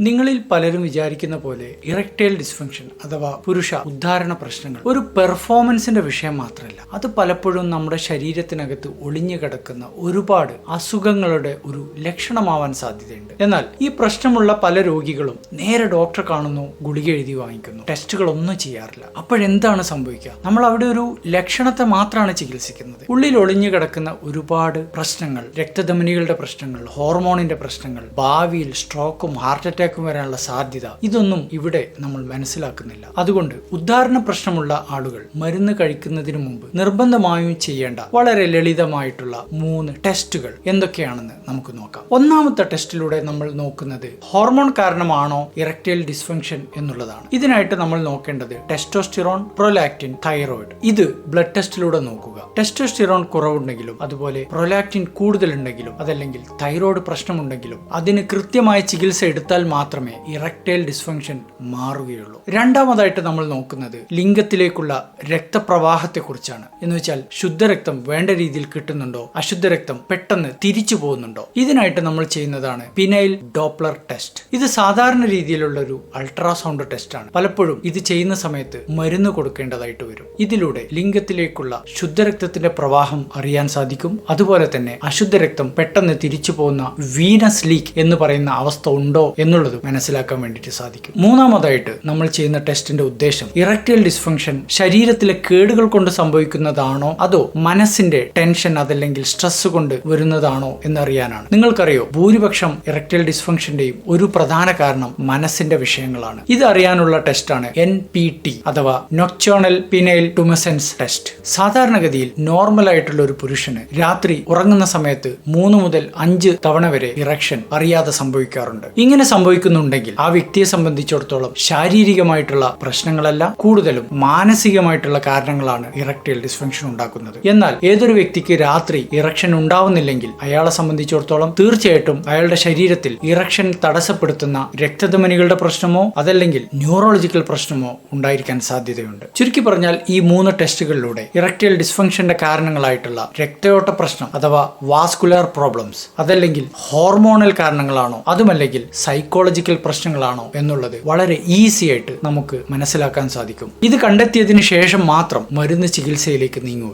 നിങ്ങളിൽ പലരും വിചാരിക്കുന്ന പോലെ ഇറക്ടൈൽ ഡിസ്ഫങ്ഷൻ അഥവാ പുരുഷ ഉദ്ധാരണ പ്രശ്നങ്ങൾ ഒരു പെർഫോമൻസിന്റെ വിഷയം മാത്രമല്ല. അത് പലപ്പോഴും നമ്മുടെ ശരീരത്തിനകത്ത് ഒളിഞ്ഞു കിടക്കുന്ന ഒരുപാട് അസുഖങ്ങളുടെ ഒരു ലക്ഷണമാവാൻ സാധ്യതയുണ്ട്. എന്നാൽ ഈ പ്രശ്നമുള്ള പല രോഗികളും നേരെ ഡോക്ടറെ കാണുന്നു ഗുളിക എഴുതി വാങ്ങിക്കുന്നു. ടെസ്റ്റുകളൊന്നും ചെയ്യാറില്ല. അപ്പോഴെന്താണ് സംഭവിക്കുക? നമ്മൾ അവിടെ ഒരു ലക്ഷണത്തെ മാത്രമാണ് ചികിത്സിക്കുന്നത്. ഉള്ളിൽ ഒളിഞ്ഞു കിടക്കുന്ന ഒരുപാട് പ്രശ്നങ്ങൾ രക്തധമനികളുടെ പ്രശ്നങ്ങൾ ഹോർമോണിന്റെ പ്രശ്നങ്ങൾ ഭാവിയിൽ സ്ട്രോക്കും ഹാർട്ട് വരാനുള്ള സാധ്യത ഇതൊന്നും ഇവിടെ നമ്മൾ മനസ്സിലാക്കുന്നില്ല. അതുകൊണ്ട് ഉദ്ധാരണ പ്രശ്നമുള്ള ആളുകൾ മരുന്ന് കഴിക്കുന്നതിന് മുമ്പ് നിർബന്ധമായും ചെയ്യേണ്ട വളരെ ലളിതമായിട്ടുള്ള മൂന്ന് ടെസ്റ്റുകൾ എന്തൊക്കെയാണെന്ന് നമുക്ക് നോക്കാം. ഒന്നാമത്തെ ടെസ്റ്റിലൂടെ നമ്മൾ നോക്കുന്നത് ഹോർമോൺ കാരണമാണോ ഇറക്റ്റൈൽ ഡിസ്ഫങ്ഷൻ എന്നുള്ളതാണ്. ഇതിനായിട്ട് നമ്മൾ നോക്കേണ്ടത് ടെസ്റ്റോസ്റ്റിറോൺ പ്രൊലാക്റ്റിൻ തൈറോയിഡ്. ഇത് ബ്ലഡ് ടെസ്റ്റിലൂടെ നോക്കുക. ടെസ്റ്റോസ്റ്റിറോൺ കുറവുണ്ടെങ്കിലും അതുപോലെ പ്രൊലാക്റ്റിൻ കൂടുതലുണ്ടെങ്കിലും അതല്ലെങ്കിൽ തൈറോയ്ഡ് പ്രശ്നമുണ്ടെങ്കിലും അതിന് കൃത്യമായ ചികിത്സ എടുത്താൽ മാത്രമേ ഇറക്ടൈൽ ഡിസ്ഫങ്ഷൻ മാറുകയുള്ളൂ. രണ്ടാമതായിട്ട് നമ്മൾ നോക്കുന്നത് ലിംഗത്തിലേക്കുള്ള രക്തപ്രവാഹത്തെക്കുറിച്ചാണ്. എന്ന് വെച്ചാൽ ശുദ്ധരക്തം വേണ്ട രീതിയിൽ കിട്ടുന്നുണ്ടോ? അശുദ്ധ രക്തം പെട്ടെന്ന് തിരിച്ചു പോകുന്നുണ്ടോ? ഇതിനായിട്ട് നമ്മൾ ചെയ്യുന്നതാണ് പിനൈൽ ഡോപ്ലർ ടെസ്റ്റ്. ഇത് സാധാരണ രീതിയിലുള്ള ഒരു അൾട്രാസൗണ്ട് ടെസ്റ്റ് ആണ് പലപ്പോഴും ഇത് ചെയ്യുന്ന സമയത്ത് മരുന്ന് കൊടുക്കേണ്ടതായിട്ട് വരും. ഇതിലൂടെ ലിംഗത്തിലേക്കുള്ള ശുദ്ധരക്തത്തിന്റെ പ്രവാഹം അറിയാൻ സാധിക്കും. അതുപോലെ തന്നെ അശുദ്ധ രക്തം പെട്ടെന്ന് തിരിച്ചു പോകുന്ന വീനസ് ലീക്ക് എന്ന് പറയുന്ന അവസ്ഥ ഉണ്ടോ എന്നുള്ളത് മനസ്സിലാക്കാൻ വേണ്ടിയിട്ട് സാധിക്കും. മൂന്നാമതായിട്ട് നമ്മൾ ചെയ്യുന്ന ടെസ്റ്റിന്റെ ഉദ്ദേശം ഇറക്റ്റൈൽ ഡിസ്ഫങ്ഷൻ ശരീരത്തിലെ കേടുകൾ കൊണ്ട് സംഭവിക്കുന്നതാണോ അതോ മനസ്സിന്റെ ടെൻഷൻ അതല്ലെങ്കിൽ സ്ട്രെസ് കൊണ്ട് വരുന്നതാണോ എന്നറിയാനാണ്. നിങ്ങൾക്കറിയോ ഭൂരിപക്ഷം ഇറക്റ്റൈൽ ഡിസ്ഫങ്ഷന്റെയും ഒരു പ്രധാന കാരണം മനസ്സിന്റെ വിഷയങ്ങളാണ്. ഇത് അറിയാനുള്ള ടെസ്റ്റാണ് എൻ പി ടി അഥവാ നൊക്ചോണൽ പിനൈൽ ടുമസെൻസ് ടെസ്റ്റ് സാധാരണഗതിയിൽ നോർമൽ ആയിട്ടുള്ള ഒരു പുരുഷന് രാത്രി ഉറങ്ങുന്ന സമയത്ത് മൂന്ന് മുതൽ അഞ്ച് തവണ വരെ ഇറക്ഷൻ അറിയാതെ സംഭവിക്കാറുണ്ട്. ഇങ്ങനെ സംഭവിക്കുന്നുണ്ടെങ്കിൽ ആ വ്യക്തിയെ സംബന്ധിച്ചിടത്തോളം ശാരീരികമായിട്ടുള്ള പ്രശ്നങ്ങളല്ല കൂടുതലും മാനസികമായിട്ടുള്ള കാരണങ്ങളാണ് ഇറക്റ്റൈൽ ഡിസ്ഫങ്ഷൻ ഉണ്ടാക്കുന്നത്. എന്നാൽ ഏതൊരു വ്യക്തിക്ക് രാത്രി ഇറക്ഷൻ ഉണ്ടാവുന്നില്ലെങ്കിൽ അയാളെ സംബന്ധിച്ചിടത്തോളം തീർച്ചയായിട്ടും അയാളുടെ ശരീരത്തിൽ ഇറക്ഷൻ തടസ്സപ്പെടുത്തുന്ന രക്തധമനികളുടെ പ്രശ്നമോ അതല്ലെങ്കിൽ ന്യൂറോളജിക്കൽ പ്രശ്നമോ ഉണ്ടായിരിക്കാൻ സാധ്യതയുണ്ട്. ചുരുക്കി പറഞ്ഞാൽ ഈ മൂന്ന് ടെസ്റ്റുകളിലൂടെ ഇറക്റ്റൈൽ ഡിസ്ഫങ്ഷന്റെ കാരണങ്ങളായിട്ടുള്ള രക്തയോട്ട പ്രശ്നം അഥവാ വാസ്കുലർ പ്രോബ്ലംസ് അതല്ലെങ്കിൽ ഹോർമോണൽ കാരണങ്ങളാണോ അതുമല്ലെങ്കിൽ സൈക്കോളജിക്കൽ പ്രശ്നങ്ങളാണോ എന്നുള്ളത് വളരെ ഈസി ആയിട്ട് നമുക്ക് മനസ്സിലാക്കാൻ സാധിക്കും. ഇത് കണ്ടെത്തിയതിനു ശേഷം മാത്രം മരുന്ന് ചികിത്സയിലേക്ക് നീങ്ങുക.